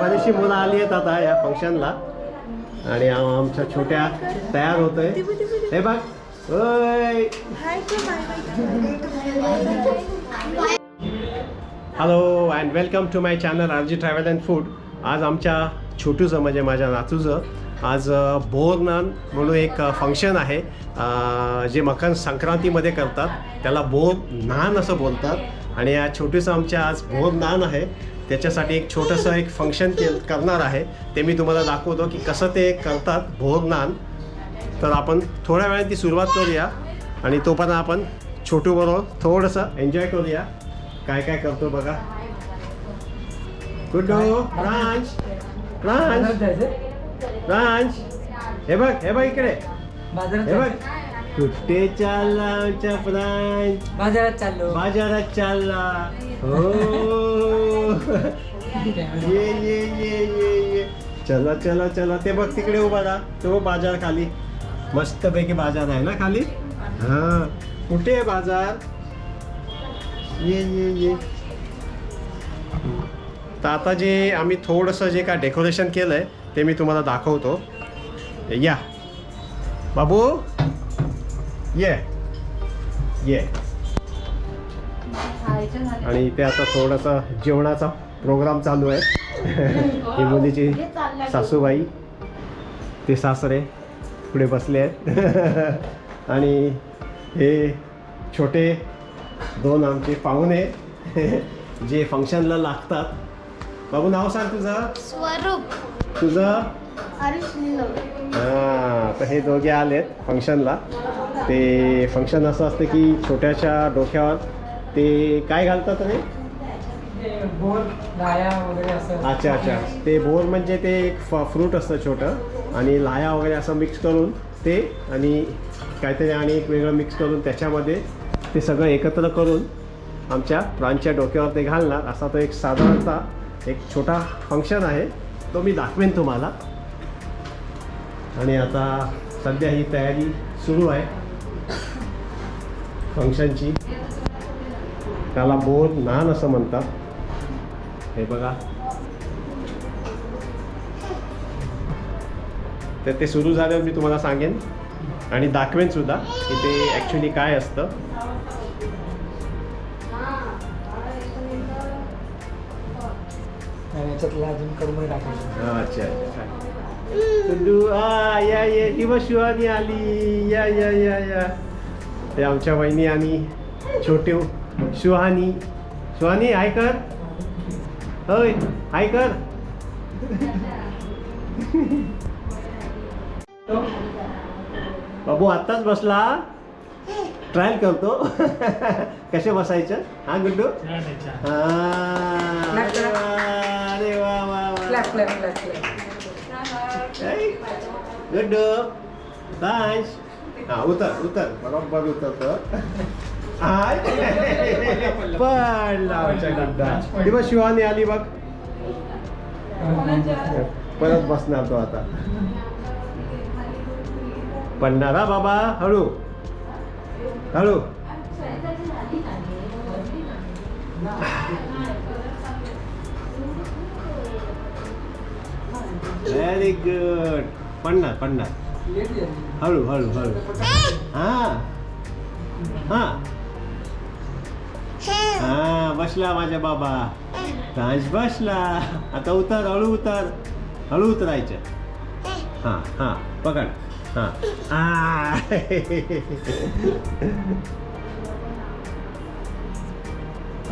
बरीचशी मुलं आली आहेत आता या फंक्शनला आणि आमच्या छोट्या तयार होतोय. हे बघ. ओय! Hello and welcome to my channel RG travel and food आज आमच्या छोटूचं म्हणजे माझ्या नातूचं आज बोरनान म्हणून एक फंक्शन आहे. जे मकर संक्रांतीमध्ये करतात. त्याला बोर नान असं बोलतात. आणि या छोटूचं आमच्या आज नान आहे. त्याच्यासाठी एक छोटंसं एक फंक्शन के करणार आहे. ते मी तुम्हाला दाखवतो की कसं ते करतात भोर नान. तर आपण थोड्या वेळाने ती सुरुवात करूया. आणि तोपर्यंत आपण छोटू बरोबर थोडंसं एन्जॉय करूया. काय काय करतो बघा. गुड्डो रांच रांच रांच हे बघ हे बघ इकडे. हे बघ. कुठे प्रांच बाजारात चाललो. बाजारात चालला. हो. ये ये ये ये ये. चला चला चला. ते बघ तिकडे उभा राहा. तो बाजार खाली. मस्तपैकी बाजार आहे ना खाली? हा. कुठे आहे बाजार? ये ये ये. तर आता जे आम्ही थोडंसं जे काय डेकोरेशन केलं आहे ते मी तुम्हाला दाखवतो. या. बाबू ये. ये. आणि इथे आता थोडासा जेवणाचा प्रोग्राम चालू आहे. ही मुलीची सासूबाई ते सासरे पुढे बसले आहेत. आणि हे छोटे दोन आमचे पाहुणे जे फंक्शनला लागतात. बाबू नाव सांग तुझं? स्वरूप. तुझं? हां तर हे दोघे आलेत फंक्शनला ते फंक्शन असं असतं की छोट्याशा डोक्यावर ते काय घालतात रे बोल लाया वगैरे असं. अच्छा अच्छा. ते बोर म्हणजे ते एक फ फ्रूट असतं छोटं. आणि लाया वगैरे असं मिक्स करून ते आणि काहीतरी आणि एक वेगळं मिक्स करून त्याच्यामध्ये ते सगळं एकत्र करून आमच्या प्रांच्या डोक्यावर ते घालणार. असा तो एक साधारणतः एक छोटा फंक्शन आहे. तो मी दाखवेन तुम्हाला. आणि आता सध्या ही तयारी सुरू आहे. फंक्शनची. त्याला बोर नान असं म्हणतात. हे बघा. तर ते सुरू झाल्यावर मी तुम्हाला सांगेन. आणि दाखवेन सुद्धा की ते ॲक्च्युली काय असतं. अच्छा अच्छा. या शिवानी आली. या या या या. ते आमच्या वहिनी आणि छोटे सुहानी. सुहानी हाय कर. होय हाय कर. बाबू आत्ताच बसला. ट्रायल करतो. कसे बसायचं? हा गुड्डू? हा. अरे वा वा गुड्डू. डान्स हा उतर उतर. बरोबर उतरतो हाय. पडला आमच्या गुड्डा. ती बघ शिवानी आली बघ. परत बसणार तो आता. पडणार हा बाबा हळू. हळू. व्हेरी गुड पडणार पडणार. हळू हळू. हळू हा. हा. हा बसला माझ्या बाबा. डान्स बसला. आता उतर हळू उतर. हळू उतरायचं. हा हा. पकड. हा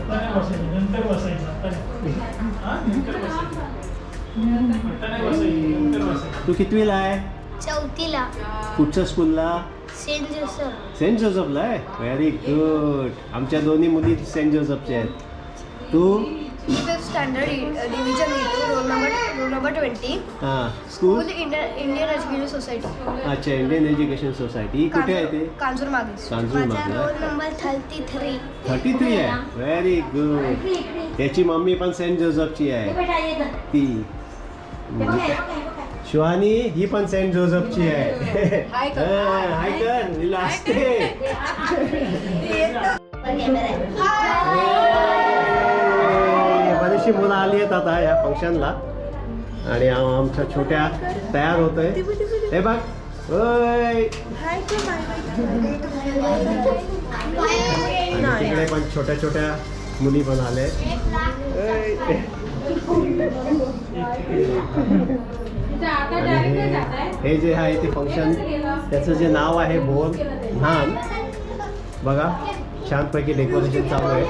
नंतर बसायचं. तू कितवीला आहे? चौथीला. कुठच्या स्कूलला सेंट जोसफ. सेंट जोसेफला आहे? व्हेरी गुड आमच्या दोन्ही मुली सेंट जोसेफच्या आहेत. तू? Fifth standard division roll number roll number twenty हां. School Indian Indian education society अच्छा इंडियन एज्युकेशन सोसायटी कुठे आहे ते? कांजूर मागे. कांजूर मागे number thirty three thirty three आहे? व्हेरी गुड त्याची मम्मी पण सेंट जोसेफची आहे. ती. शिवानी ही पण सेंट जोसेफची आहे. हाय कर. हा, हाय कर हिला असते बरीचशी मुलं आली आहेत आता या फंक्शनला आणि आम- आमच्या छोट्या तयार होतोय. हे बघ. तिकडे पण छोट्या छोट्या मुली पण आल्या हे- हे जे आहे ते फ़ंक्शन त्याचं जे नाव आहे बोर नान बघा छानपैकी डेकोरेशन चालू आहे.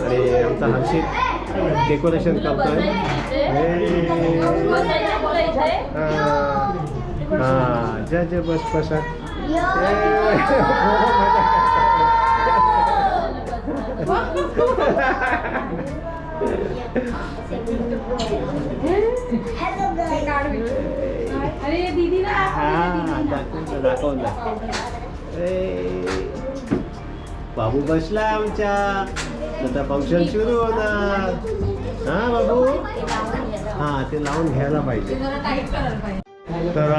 आणि आमचा हर्षित डेकोरेशन करतोय. हे. जय हा. जा जा बस बसा अरे दीदी हा दाखवून दाखवून बाबू बसला आमच्या आता फंक्शन सुरू होणार हा बाबू हा ते लावून घ्यायला पाहिजे तर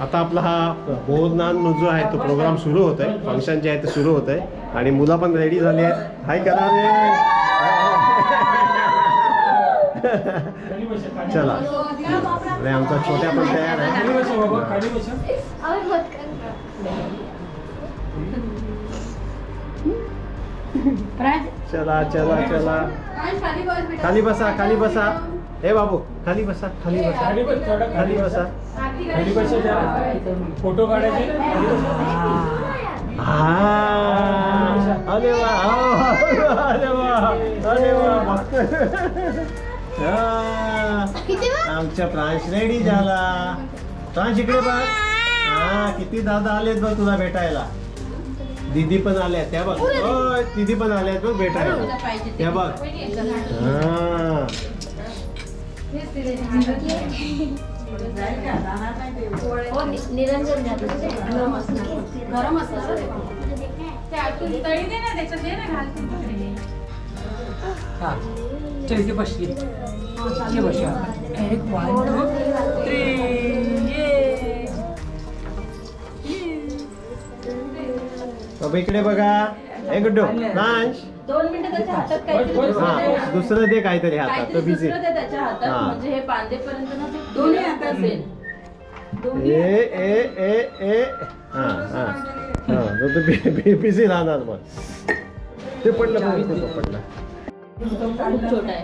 आता आपला हा बोधनान जो आहे तो प्रोग्राम सुरू होत आहे फंक्शन जे आहे ते सुरू होत आहे आणि मुलं पण रेडी झाली आहेत. हाय करा रे. चला. आणि आमचा छोट्या पण तयार खाली आहे बसा बाबा खाली बसा. चला चला चला. खाली बसा खाली बसा हे बाबू खाली बसा खाली बसा. खाली बस खाली बसा. खाली बसा जरा. फोटो काढायचे. हा. अरे वा हो, अरे वा अरे वा. मस्त. आमच्या प्रांश रेडी झाला. प्रांश इकडे बघ. हा. किती दादा आलेत बघ तुला भेटायला. दीदी पण आल्या त्या बघ. दीदी पण आल्यात बघ भेटायला. त्या बघ. हा. निरंजन गरम असणार. तळी दे चल इथे बसली. इथे बसूया आपण. एक वन टू थ्री बाबा इकडे बघा. गुड्डू प्रांश दोन मिनिटं त्याच्या हातात काहीतरी बस, बस, दुसरं दे. हा काहीतरी हातात. तो बिझी दुसरं दे त्याच्या हातात हा. म्हणजे हे बांधेपर्यंत ना ते दोन्ही हातात असेल. दोन्ही ए ए ए ए. हा हा. हा तो बिझी राहणार मग. ते पडलं पडलं. खूप छोटा आहे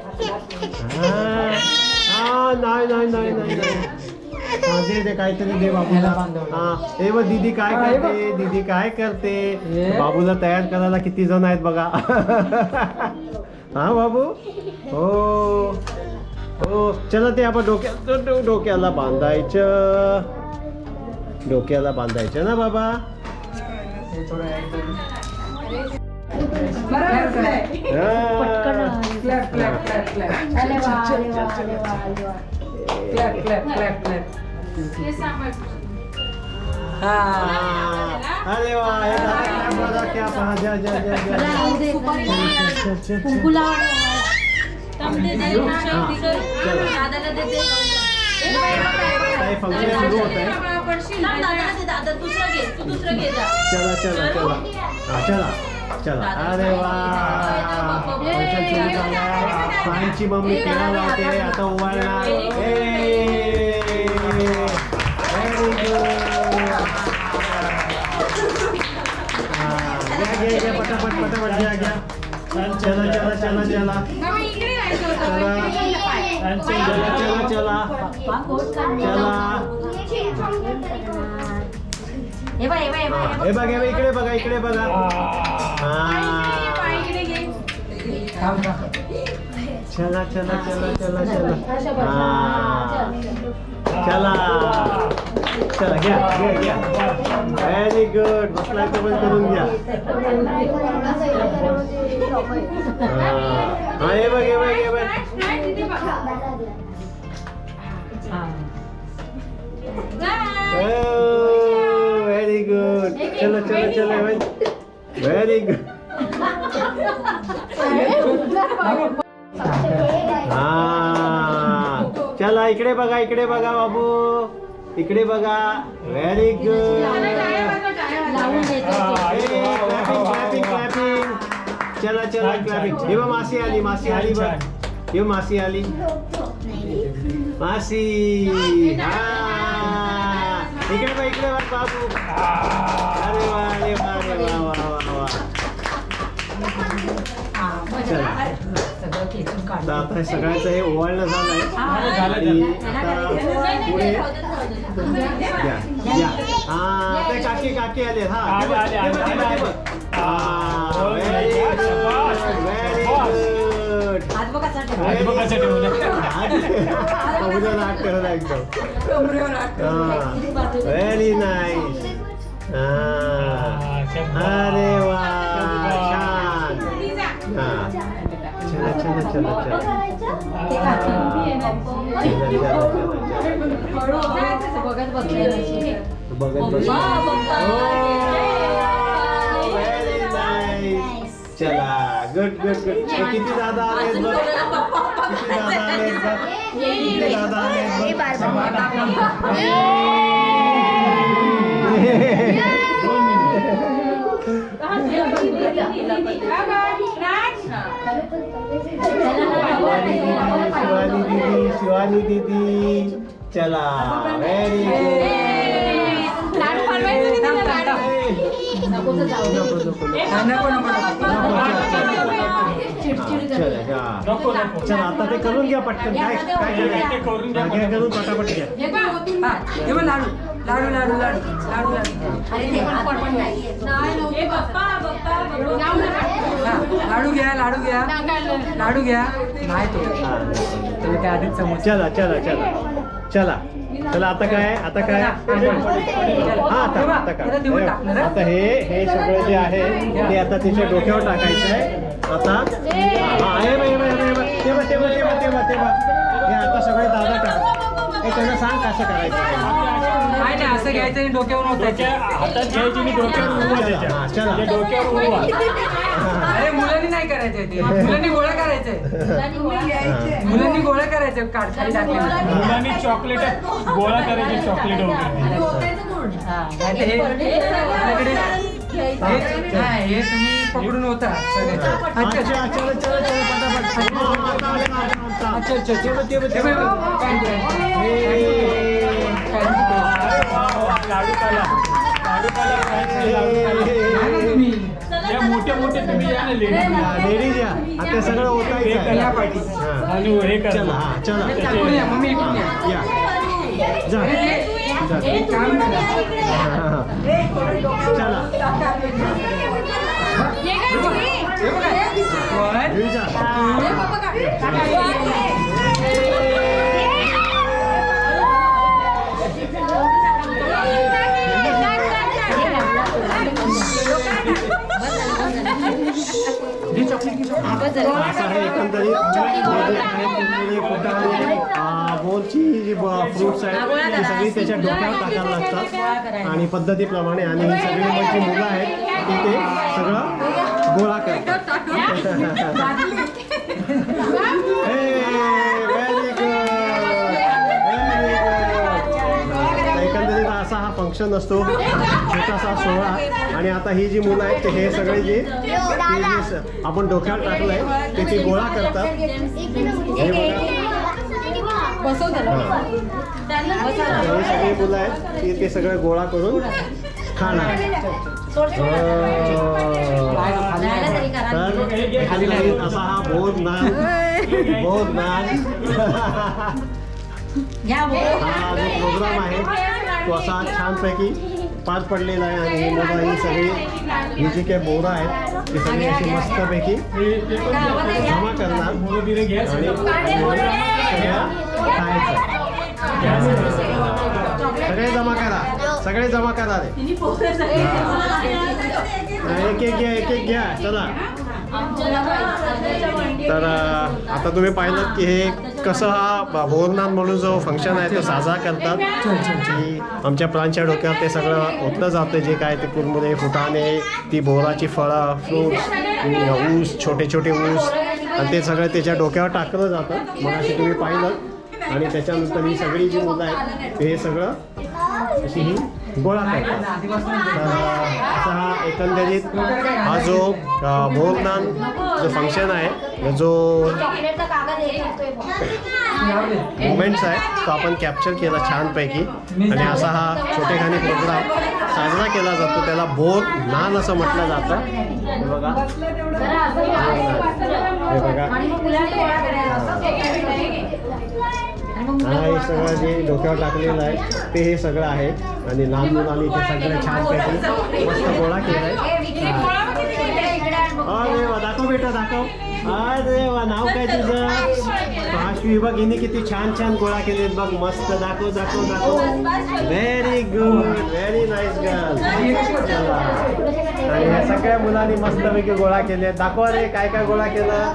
नाही नाही नाही नाही नाही दे काहीतरी दे बाबूला हा हे बघ दीदी काय करते दीदी काय करते बाबूला तयार करायला किती जण आहेत बघा हा बाबू हो हो चला ते आपण डोक्या डोक्याला बांधायचं डोक्याला बांधायचं ना बाबा अरे कुंकुला दादाला देते फंक्शन दादा दुसरं घे तू दुसरं घे चला चला चला. चला अरे वा फ्रांसची मम्मी लावते आता ओवाळणार पटापट पटापट घ्या घ्या चला चला चला चला चला चला चला चला हे बघ, हे हे हे. हे हे इकडे बघा इकडे बघा हा. चला चला चला चला चला हा चला चला घ्या घ्या घ्या व्हेरी गुड बसलाय तर पण करून घ्या हा हा, हे बघ हे बघ हे बघ हा. व्हेरी गुड चला चला चला व्हेरी गुड हा चला इकडे बघा इकडे बघा बाबू. इकडे बघा. व्हेरी गुड लावून देतो क्लॅपिंग क्लॅपिंग क्लॅपिंग चला चला क्लॅपिंग हे बघ मासी आली मासी आली बघ. ये मासी आली. मासी. हा इकडे बघ इकडे बघ बाबू. अरे वा अरे वा अरे वा. चला सगळं खेचून आता काढलं आता हे सगळ्याचं हे ओवाळणं झालंय झालं, आणि झालं. आता पुढे हा ते काकी काकी आले हा आले, आले, आले, आले. हा हा, व्हेरी गुड. व्हेरी. गुड बघा बघा. उद्या आहे एकदम कमरेवर हात ठेवला. व्हेरी नाईस अरे चला चला चला. बघत बसलेलं. बघत नाईस चला गुड गुड गुड किती दादा बघ. किती दादा बघ. किती दादा आलेत शिवानी दीदी शिवानी दीदी चला व्हेरी चला आता ते करून घ्या पटकन काय? करून घ्या हा, करून पटापट घ्या हा, हे लाडू लाडू लाडू लाडू लाडू लाडू. लाडू घ्या लाडू घ्या. लाडू घ्या. नाही तो. तुम्ही काय आधीच समज चला चला चला. चला. चला आता काय? आता काय? हा आता आता काय? आता हे हे सगळं जे आहे ते आता तिच्या डोक्यावर टाकायचं आहे आता हा हे बघ, हे बघ, हे बघ, हे बघ. हे आता सगळे दादा टाक हे त्यांना सांग कसं करायचं. काय नाही असं घ्यायचं आणि डोक्यावर डोक्या होतं हातात घ्यायची आणि डोक्यावर उडवा हा, त्याच्या चला. त्याच्या डोक्यावर उडवा अरे मुलांनी नाही करायचंय ते. मुलांनी गोळा करायचंय. मुलांनी गोळा करायचं काढ खाली टाकले मुलांनी चॉकलेट गोळा करायचे चॉकलेट वगैरे. हे आपल्याकडे हे हे तुम्ही पकडून होता अच्छा अच्छा अच्छा चला चला चला पटापट हा, ते हे हे. तुम्ही मोठे मोठे तुम्ही या ना लेडीज हा, या आता सगळं हे हा. आणि हे करा चला हा चला हे टाकून या मम्मी जा हे, हे. हे. हा, हा, हा. चला बोलची जी फ्रुट्स आहेत ती सगळी त्याच्या डोक्यावर टाकायला लागतात. आणि पद्धतीप्रमाणे आणि ही सगळी मग मुलं आहेत तिथे सगळं गोळा एकंदरीत असा हा फंक्शन असतो. छोटासा सोहळा. आणि आता ही जी मुलं आहेत ते हे सगळे जे आपण डोक्यावर टाकलंय ते ते गोळा करतात. हे. बघा. हे सगळे मुलं आहेत ते ते सगळं गोळा करून खाणार. खाली असा हा बोध बोध हा जो प्रोग्राम आहे तो असा छानपैकी पार पडलेला आहे आणि ही मुलं ही सगळी ही जी काही बोरं आहेत ती सगळी अशी मस्तपैकी हे- हे पण घ्या. जमा करणार आणि खायचं घ्या सगळं. जमा करा. सगळे जमा करा रे. एक एक घ्या एक एक घ्या. चला. तर आता तुम्ही पाहिलं की हे कसं हा भोरनाथ म्हणून जो फंक्शन आहे तो साजरा करतात. की आमच्या प्रांच्या डोक्यावर ते सगळं ओतलं जातं जे काय ते कुरमुरे फुटाणे ती बोराची फळं फ्रूट्स ऊस छोटे छोटे ऊस. आणि ते सगळं त्याच्या डोक्यावर टाकलं जातं. मग असे तुम्ही पाहिलं. आणि त्याच्यानंतर ही सगळी जी मुलं आहेत ते हे सगळं अशी ही गोळा करतात. असा हा एकंदरीत हा जो अ, जो फंक्शन आहे जो मुमेंट्स आहे तो आपण कॅप्चर केला छानपैकी. आणि असा हा छोटेखानी प्रोग्राम साजरा केला जातो. त्याला भोग नान असं म्हटलं जातं. हे बघा. हे बघा. हा हे गोळा सगळं जे डोक्यावर टाकलेलं आहे ते हे सगळं आहे आणि लहान मुलांनी ते सगळं छानपैकी मस्त गोळा केलाय हा. अरे वा दाखव बेटा दाखव. अरे वा नाव काय तुझं? पाचवी बघ हिने किती छान छान गोळा केलेत बघ मस्त दाखव दाखव दाखव. Very good very nice girl आणि ह्या सगळ्या मुलांनी मस्तपैकी गोळा केले दाखव रे काय काय गोळा केलं?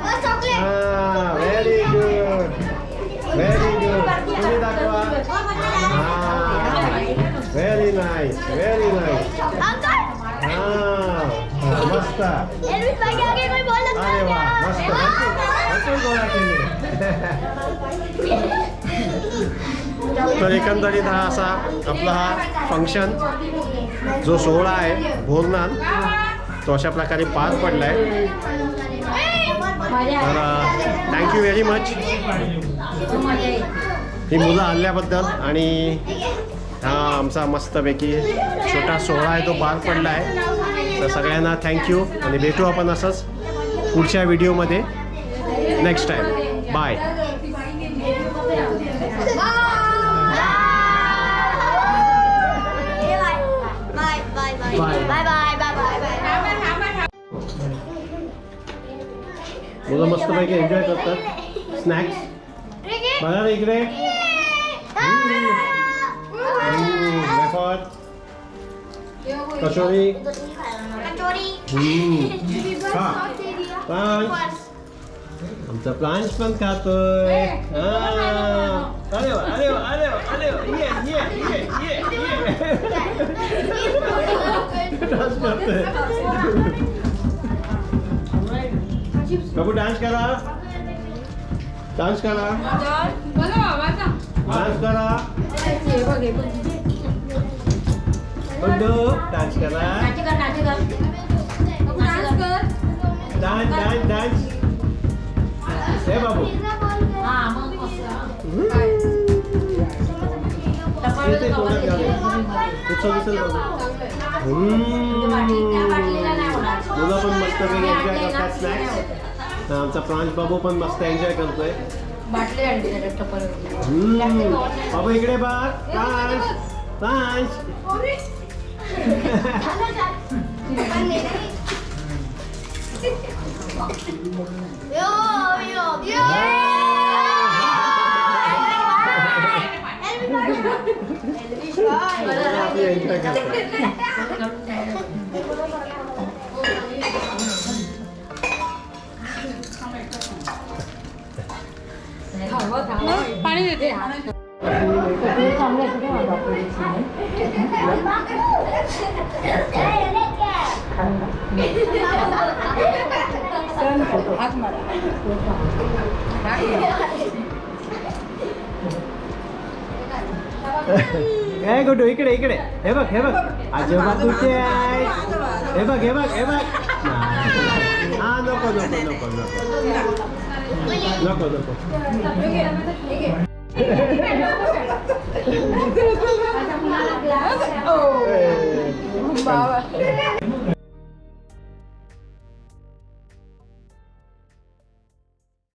हा very good very very nice very nice हा मस्त अरे वा मस्त भरपूर गोळा केले तर एकंदरीत हा असा आपला हा फंक्शन जो सोहळा आहे भोजनान तो अशा प्रकारे पार पडला आहे तर थँक्यू व्हेरी मच ही मुलं आणल्याबद्दल आणि हा आमचा मस्तपैकी छोटा सोहळा आहे तो पार पडला आहे. तर सगळ्यांना थँक्यू आणि भेटू आपण असंच पुढच्या व्हिडिओमध्ये. Next time bye. मुलं मस्तपैकी एन्जॉय करतात. स्नॅक्स बघा इकडे. कचोरी कचोरी हम्म. खा. प्रांश आमचा प्रांश पण खातोय हा. अरे वा अरे वा अरे वा अरे वा ये ये ये ये ये डान्स करतोय बाबू डान्स करा डान्स करा डान्स करा बंडू डान्स करा. डान्स डान्स डान्स हे बाबू. इथे तोंडात घाले. उचल उचल बाबू. हम्म. मुलं पण मस्त एन्जॉय करतात स्नॅक्स आमचा प्रांश बाबू पण मस्त एन्जॉय करतोय. बाबू इकडे प्रांश. प्रांश. 어, 빨리 돼. ए गुड्डू इकडे इकडे. हे बघ हे बघ. आजोबा कुठे आहे? हे बघ हे बघ हे बघ. हा नको नको नको नको. नको नको. Sinasabi. At ang. Oh. Ang.